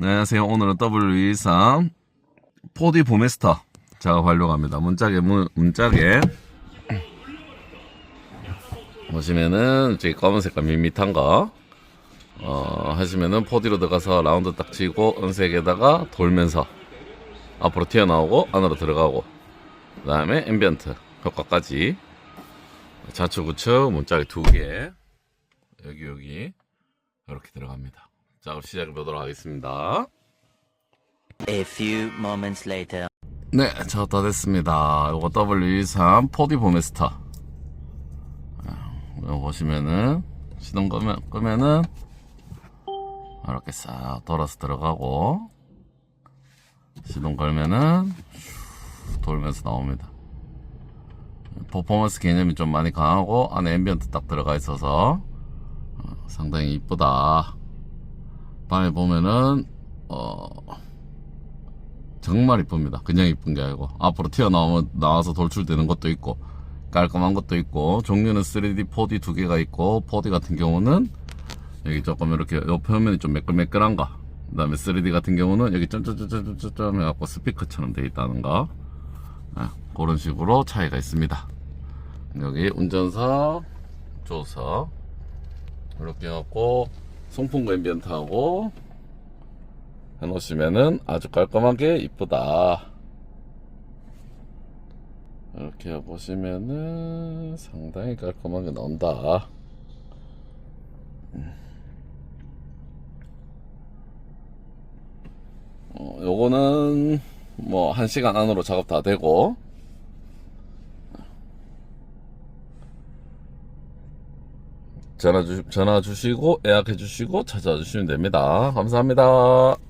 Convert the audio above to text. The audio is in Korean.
네, 안녕하세요. 오늘은 W23 4D 보메스터 작업 합니다. 문짝에, 문, 문짝에 보시면은 저기 검은 색깔 밋밋한 거 어, 하시면은 4D로 들어가서 라운드 딱 치고 은색에다가 돌면서 앞으로 튀어나오고 안으로 들어가고 그 다음에 앰비언트 효과까지 좌측 우측 문짝에 두개 여기 여기 이렇게 들어갑니다. 작업 시작해 보도록 하겠습니다. A few moments later. 네, 작업 다 됐습니다. 이거 W23 4D 보메스터. 아, 이거 보시면은 시동 끄면, 끄면은 이렇게 싹 돌아서 들어가고 시동 걸면은 슉 돌면서 나옵니다. 퍼포먼스 개념이 좀 많이 강하고 안에 앰비언트 딱 들어가 있어서 어, 상당히 이쁘다. 밤에 보면은 어 정말 이쁩니다. 그냥 이쁜 게 아니고 앞으로 튀어나오면 나와서 돌출되는 것도 있고 깔끔한 것도 있고 종류는 3D, 4D 두 개가 있고 4D 같은 경우는 여기 조금 이렇게 요 표면이 좀 매끌매끌한 거. 그다음에 3D 같은 경우는 여기 점점점점점 해갖고 스피커처럼 돼 있다는 거. 아, 그런 식으로 차이가 있습니다. 여기 운전석, 조석 이렇게 해갖고 송풍구 앰비언트하고 해놓으시면은 아주 깔끔하게 이쁘다. 이렇게 보시면은 상당히 깔끔하게 나온다. 음. 어, 요거는 뭐한 시간 안으로 작업 다 되고 전화 주 전화 주시고 예약해 주시고 찾아와 주시면 됩니다. 감사합니다.